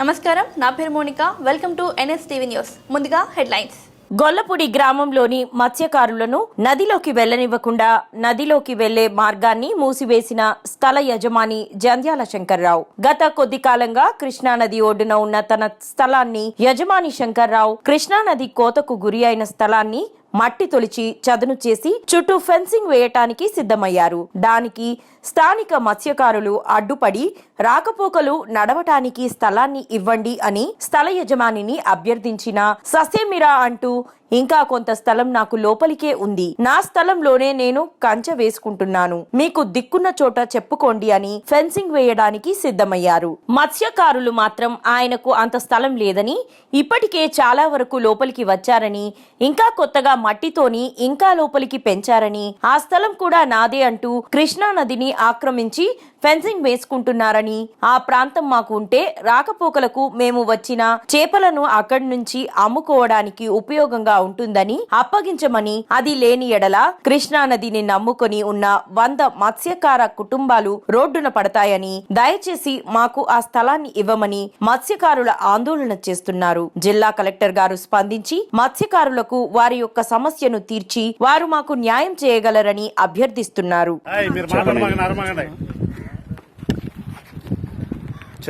నమస్కారం నా పేరు Monica. Welcome to NS TV news ముందుగా హెడ్లైన్స్. గొల్లపూడి గ్రామంలోని మత్స్యకారులను నదిలోకి వెళ్ళనివ్వకుండా నదిలోకి వెళ్ళే మార్గాన్ని మూసివేసిన స్థల యజమాని జంధ్యాల శంకర్రావు. గత కొద్ది కాలంగా కృష్ణానది ఒడ్డున ఉన్న తన స్థలాన్ని యజమాని శంకర్రావు కృష్ణానది కోతకు గురి అయిన స్థలాన్ని మట్టి తొలిచి చదును చేసి చుట్టూ ఫెన్సింగ్ వేయటానికి సిద్ధమయ్యారు. దానికి స్థానిక మత్స్యకారులు అడ్డుపడి రాకపోకలు నడవటానికి స్థలాన్ని ఇవ్వండి అని స్థల యజమానిని అభ్యర్థించిన ససేమిరా అంటూ ఇంకా కొంత స్థలం నాకు లోపలికే ఉంది. నా స్థలంలోనే నేను కంచె వేసుకుంటున్నాను. మీకు దిక్కున్న చోట చెప్పుకోండి అని ఫెన్సింగ్ వేయడానికి సిద్ధమయ్యారు. మత్స్యకారులు మాత్రం ఆయనకు అంత స్థలం లేదని ఇప్పటికే చాలా వరకు లోపలికి వచ్చారని ఇంకా కొత్తగా మట్టితోని ఇంకా లోపలికి పెంచారని ఆ స్థలం కూడా నాదే అంటూ కృష్ణా నదిని ఆక్రమించి ఫెన్సింగ్ వేసుకుంటున్నారని. ఆ ప్రాంతం మాకు ఉంటే రాకపోకలకు మేము వచ్చిన చేపలను అక్కడి నుంచి అమ్ముకోవడానికి ఉపయోగంగా ఉంటుందని అప్పగించమని అది లేని ఎడల కృష్ణానదిని నమ్ముకొని ఉన్న వంద మత్స్యకార కుటుంబాలు రోడ్డున పడతాయని దయచేసి మాకు ఆ స్థలాన్ని ఇవ్వమని మత్స్యకారుల ఆందోళన చేస్తున్నారు. జిల్లా కలెక్టర్ గారు స్పందించి మత్స్యకారులకు వారి యొక్క సమస్యను తీర్చి వారు మాకు న్యాయం చేయగలరని అభ్యర్థిస్తున్నారు.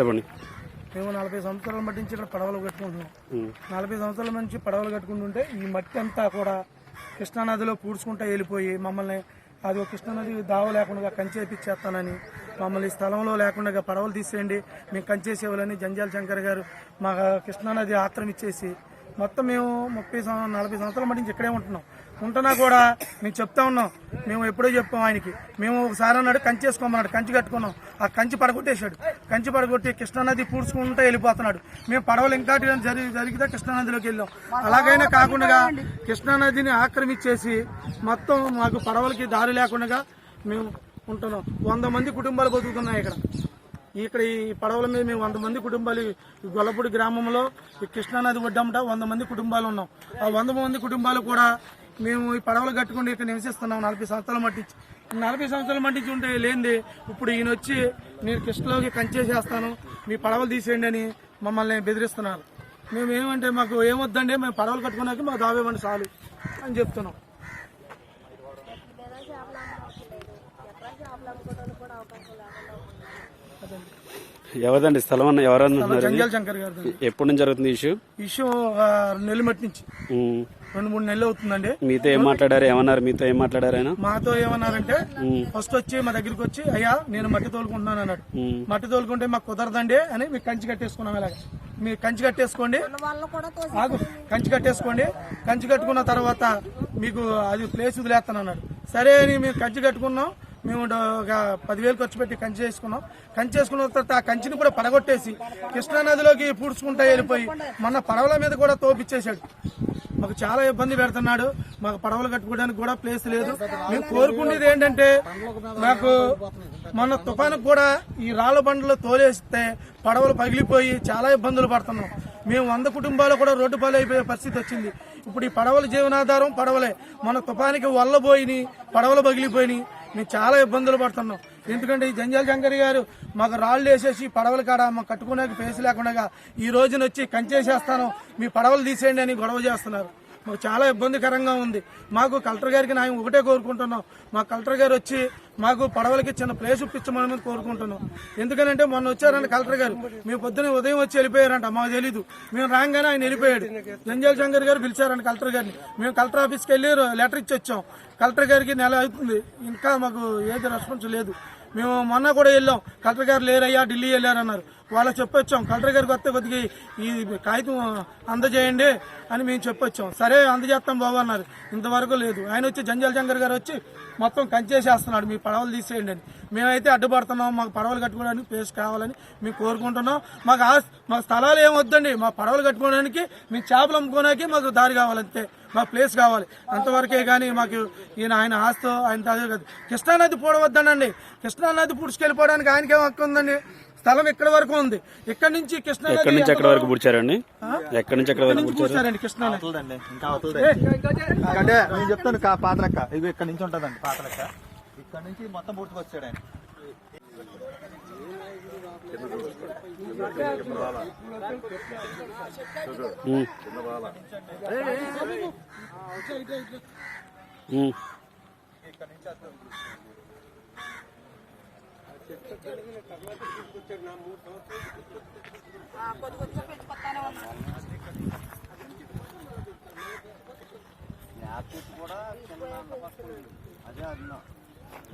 చెప్పండి. మేము నలభై సంవత్సరాల మట్టి నుంచి ఇక్కడ పడవలు కట్టుకుంటున్నాం. నలభై సంవత్సరాల నుంచి పడవలు కట్టుకుంటుంటే ఈ మట్టి అంతా కూడా కృష్ణానదిలో పూడ్చుకుంటా వెళ్ళిపోయి మమ్మల్ని అది ఒక కృష్ణానది దావ లేకుండా కంచేపిచ్చేస్తానని మమ్మల్ని ఈ స్థలంలో లేకుండా పడవలు తీసేయండి మేము కంచేసేవాళ్ళని జంజాల శంకర్ గారు మా కృష్ణానది ఆక్రమించేసి మొత్తం మేము ముప్పై నలభై సంవత్సరాల మట్టి నుంచి ఇక్కడే ఉంటున్నాం. ఉంటున్నా కూడా మేము చెప్తా ఉన్నాం. మేము ఎప్పుడో చెప్పాం ఆయనకి. మేము ఒకసారి అన్నాడు కంచి వేసుకోమన్నాడు. కంచి కట్టుకున్నాం. ఆ కంచి పడగొట్టేశాడు. కంచి పడగొట్టి కృష్ణానది పూడ్చుకుంటూ వెళ్ళిపోతున్నాడు. మేము పడవలు ఇంకా జరిగి జరిగితే కృష్ణానదిలోకి వెళ్ళాం. అలాగైనా కాకుండా కృష్ణానదిని ఆక్రమించేసి మొత్తం మాకు పడవలకి దారి లేకుండా మేము ఉంటున్నాం. వంద మంది కుటుంబాలు బతుకుతున్నాయి ఇక్కడ. ఇక్కడ ఈ పడవల మీద మేము వంద మంది కుటుంబాలు ఈ గొల్లపూడి గ్రామంలో ఈ కృష్ణానది ఒడ్డమ్మట వంద మంది కుటుంబాలు ఉన్నాం. ఆ వంద మంది కుటుంబాలు కూడా మేము ఈ పడవలు కట్టుకుని ఇక్కడ నివసిస్తున్నాం. నలభై సంవత్సరాల మట్టించి నలభై సంవత్సరాల మట్టించి ఉంటే లేనిది. ఇప్పుడు ఈయన వచ్చి నేను కృష్ణలోకి కంచేసేస్తాను మీ పడవలు తీసేయండి అని మమ్మల్ని బెదిరిస్తున్నారు. మేము ఏమంటే మాకు ఏమొద్దండి? మేము పడవలు కట్టుకున్నాక మాకు దావేమండి చాలు అని చెప్తున్నాం. ఎవరిదండి? స్థలం అన్న జంజాల శంకర్ గారు ఎప్పటి నుంచి జరుగుతుంది ఇష్యూ? ఇష్యూ నెల్లి మట్టి నుంచి. రెండు మూడు నెలలు అవుతుందండి. మీతో ఏం మాట్లాడారు? ఏమన్నారు? మీతో ఏం మాట్లాడారు ఆయన? మాతో ఏమన్నారంటే ఫస్ట్ వచ్చి మా దగ్గరికి వచ్చి అయ్యా నేను మట్టి తోలుకుంటున్నాను అన్నాడు. మట్టి తోలుకుంటే మాకు కుదరదండి అని మీకు కంచి కట్టేసుకున్నాం ఇలాగ. మీరు కంచి కట్టేసుకోండి. కంచి కట్టేసుకోండి. కంచి కట్టుకున్న తర్వాత మీకు అది ప్లేస్ వదిలేస్తాను అన్నాడు సరే అని మేము కంచి కట్టుకున్నాం. మేము ఒక పదివేలు ఖర్చు పెట్టి కంచి చేసుకున్నాం. కంచి చేసుకున్న తర్వాత ఆ కంచిని కూడా పడగొట్టేసి కృష్ణా నదిలోకి పూడ్చుకుంటా వెళ్ళిపోయి మన పడవల మీద కూడా తోపిచ్చేశాడు. మాకు చాలా ఇబ్బంది పెడుతున్నాడు. మాకు పడవలు కట్టుకోవడానికి కూడా ప్లేస్ లేదు. మేము కోరుకునేది ఏంటంటే మాకు మొన్న తుఫాను కూడా ఈ రాళ్ళ బండ్లు తోలేస్తే పడవలు పగిలిపోయి చాలా ఇబ్బందులు పడుతున్నాం. మేము వంద కుటుంబాలు కూడా రోడ్డు పాలైపోయే పరిస్థితి వచ్చింది. ఇప్పుడు ఈ పడవల జీవనాధారం పడవలే. మన తుఫానికి వల్లబోయినాయి పడవలు పగిలిపోయినాయి. మేము చాలా ఇబ్బందులు పడుతున్నాం. ఎందుకంటే ఈ జంజాల శంకర్ గారు మాకు రాళ్ళు వేసేసి పడవలు కాడ మాకు కట్టుకునే ఫేస్ లేకుండా ఈ రోజున వచ్చి కంచేసేస్తాను. మీ పడవలు తీసేయండి అని గొడవ చేస్తున్నారు. చాలా ఇబ్బందికరంగా ఉంది. మాకు కలెక్టర్ గారికి న్యాయం ఒకటే కోరుకుంటున్నాం. మా కలెక్టర్ గారు వచ్చి మాకు పడవలకి చిన్న ప్లేస్ ఇప్పించమని కోరుకుంటున్నాం. ఎందుకనంటే మొన్న వచ్చారంట కలెక్టర్ గారు. మేము పొద్దున ఉదయం వచ్చి వెళ్ళిపోయారంట. మాకు తెలీదు. మేము రాగానే ఆయన వెళ్ళిపోయాడు. జంజాల శంకర్ గారు పిలిచారంట కలెక్టర్ గారిని. మేము కలెక్టర్ ఆఫీస్కి వెళ్ళి లెటర్ ఇచ్చి వచ్చాం. కలెక్టర్ గారికి నెల అవుతుంది. ఇంకా మాకు ఏది రెస్పాన్స్ లేదు. మేము మొన్న కూడా వెళ్ళాం. కలెక్టర్ గారు లేరయ్యా ఢిల్లీ వెళ్ళారన్నారు. వాళ్ళకి చెప్పొచ్చాం. కలెక్టర్ గారికి వస్తే కొద్దిగా ఈ కాగితం అందజేయండి అని మేము చెప్పొచ్చాం. సరే అందజేస్తాం బాబు అన్నారు. ఇంతవరకు లేదు. ఆయన వచ్చి జంజల్ శంకర్ గారు వచ్చి మొత్తం కంచేసేస్తున్నాడు. మీ పడవలు తీసేయండి అని. మేమైతే అడ్డుపడుతున్నాం. మాకు పడవలు కట్టుకోవడానికి ప్లేస్ కావాలని మేము కోరుకుంటున్నాం. మాకు ఆ మాకు స్థలాలు ఏం వద్దండి. మా పడవలు కట్టుకోవడానికి మేము చేపలు అమ్ముకోవడానికి మాకు దారి కావాలంతే. మాకు ప్లేస్ కావాలి. అంతవరకే కానీ మాకు ఈయన ఆయన ఆస్తో ఆయన కాదు. కృష్ణానది పూడవద్దనండి కృష్ణానది పుడుచుకెళ్ళిపోవడానికి ఆయనకేం హక్కు ఉందండి? స్థలం ఇక్కడ వరకు ఉంది? ఇక్కడ నుంచి కృష్ణానది ఎక్కడి నుంచి ఎక్కడి వరకు పుడిచారండి? ఎక్కడి నుంచి ఎక్కడి ఇక్కడ వరకు నుంచి పుడిచారు? కూర్చారండి కృష్ణానది? అవుతుందండి ఇంకా అవుతుంది. అంటే నేను చెప్తాను కా- పాత లెక్క ఇది ఇక్కడ నుంచి ఉంటుందండి పాత లెక్క ఇక్కడ నుంచి మొత్తం పూర్తికి వచ్చాడు ఆయన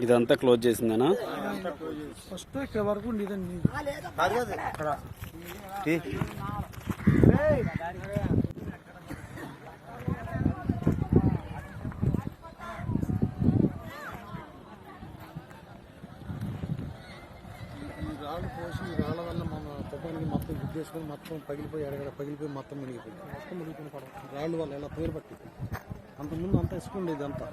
ఇదంతా క్లోజ్ చేసిందేనా? ఫస్ట్ ఇక్కడ వరకు ఉండేదండి రాళ్ళు పోసి రాళ్ళ వల్ల మన తుఫానికి మొత్తం గుద్దేసుకొని మొత్తం పగిలిపోయి ఎడగడ పగిలిపోయి మొత్తం మునిగిపోయింది. మొత్తం మునిగిపోయిన రాళ్ళు వల్ల ఎలా పేరు పట్టి అంతకుముందు అంతా ఇసుక ఉండేది అంతా.